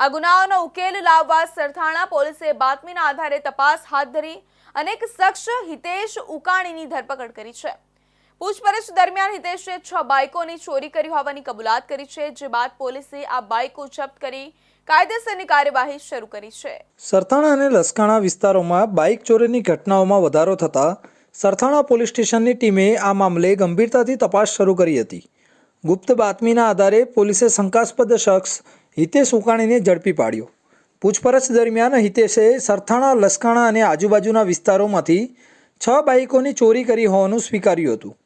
આ ગુનાઓનો ઉકેલ લાવવા સરથાણા પોલીસે બાતમીના આધારે તપાસ હાથ ધરી અનેક શખ્સ હિતેશ ઉકાણીની ધરપકડ કરી છે. પૂછપરછ દરમિયાન હિતેશે છ બાઇકોની ચોરી કરી હોવાની કબૂલાત કરી છે, જે બાદ પોલીસે આ બાઇકો જપ્ત કરી કાયદેસરની કાર્યવાહી શરૂ કરી છે. સરથાણા અને લસકાણા વિસ્તારોમાં બાઇક ચોરીની ઘટનાઓમાં વધારો થતાં સરથાણા પોલીસ સ્ટેશનની ટીમે આ મામલે ગંભીરતાથી તપાસ શરૂ કરી હતી. ગુપ્ત બાતમીના આધારે પોલીસે શંકાસ્પદ શખ્સ હિતેશ ઉકાણીને ઝડપી પાડ્યો. પૂછપરછ દરમિયાન હિતેશે સરથાણા, લસકાણા અને આજુબાજુના વિસ્તારોમાંથી છ બાઇકોની ચોરી કરી હોવાનું સ્વીકાર્યું હતું.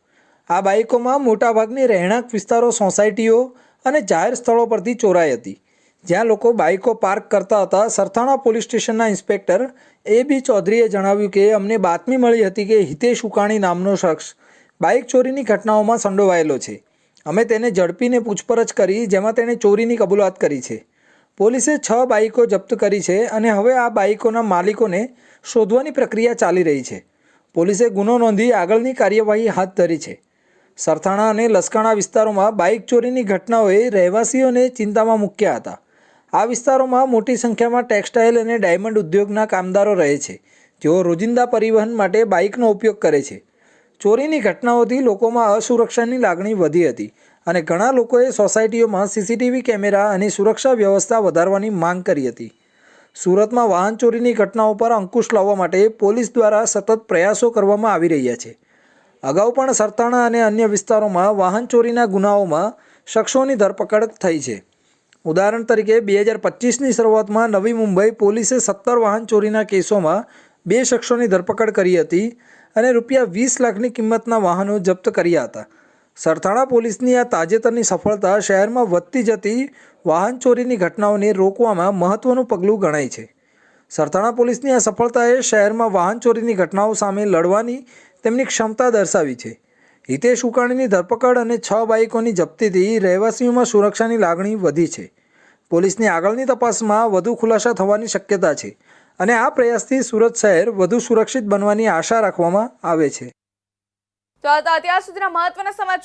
આ બાઇકોમાં મોટાભાગની રહેણાંક વિસ્તારો સોસાયટીઓ અને જાહેર સ્થળો પરથી ચોરાઈ હતી. જ્યાં લોકો બાઇકો પાર્ક કરતા હતા, સરથાણા પોલીસ સ્ટેશનના ઇન્સ્પેક્ટર એ બી ચૌધરીએ જણાવ્યું કે અમને બાતમી મળી હતી કે હિતેશ ઉકાણી નામનો શખ્સ બાઇક ચોરીની ઘટનાઓમાં સંડોવાયેલો છે. અમે તેને ઝડપીને પૂછપરછ કરી, જેમાં તેણે ચોરીની કબૂલાત કરી છે. પોલીસે છ બાઇકો જપ્ત કરી છે અને હવે આ બાઇકોના માલિકોને શોધવાની પ્રક્રિયા ચાલી રહી છે. પોલીસે ગુનો નોંધી આગળની કાર્યવાહી હાથ ધરી છે. સરથાણા અને લસકાણા વિસ્તારોમાં બાઇક ચોરીની ઘટનાઓએ રહેવાસીઓને ચિંતામાં મૂક્યા હતા. આ વિસ્તારોમાં મોટી સંખ્યામાં ટેક્સટાઇલ અને ડાયમંડ ઉદ્યોગના કામદારો રહે છે. જેઓ રોજિંદા પરિવહન માટે બાઇકનો ઉપયોગ કરે છે. ચોરીની ઘટનાઓથી લોકોમાં અસુરક્ષાની લાગણી વધી હતી અને ઘણા લોકોએ સોસાયટીઓમાં સીસીટીવી કેમેરા અને સુરક્ષા વ્યવસ્થા વધારવાની માંગ કરી હતી. સુરતમાં વાહન ચોરીની ઘટનાઓ પર અંકુશ લાવવા માટે પોલીસ દ્વારા સતત પ્રયાસો કરવામાં આવી રહ્યા છે. અગાઉ પણ સરતાણા અને અન્ય વિસ્તારોમાં વાહન ચોરીના ગુનાઓમાં શખ્સોની ધરપકડ થઈ છે. ઉદાહરણ તરીકે, બે હજાર પચીસની શરૂઆતમાં નવી મુંબઈ પોલીસે સત્તર વાહન ચોરીના કેસોમાં બે શખ્સોની ધરપકડ કરી હતી. અને રૂપિયા વીસ લાખની કિંમતના વાહનો જપ્ત કર્યા હતા. સરથાણા પોલીસની આ તાજેતરની સફળતા શહેરમાં વધતી જતી વાહન ચોરીની ઘટનાઓને રોકવામાં મહત્ત્વનું પગલું ગણાય છે. સરથાણા પોલીસની આ સફળતાએ શહેરમાં વાહન ચોરીની ઘટનાઓ સામે લડવાની તેમની ક્ષમતા દર્શાવી છે. હિતેશ ઉકાણીની ધરપકડ અને છ બાઇકોની જપ્તીથી રહેવાસીઓમાં સુરક્ષાની લાગણી વધી છે. પોલીસની આગળની તપાસમાં વધુ ખુલાસા થવાની શક્યતા છે. અને આ પ્રયાસથી સુરત શહેર વધુ સુરક્ષિત બનવાની આશા રાખવામાં આવે છે. તો અત્યાર સુધીના મહત્વના સમાચાર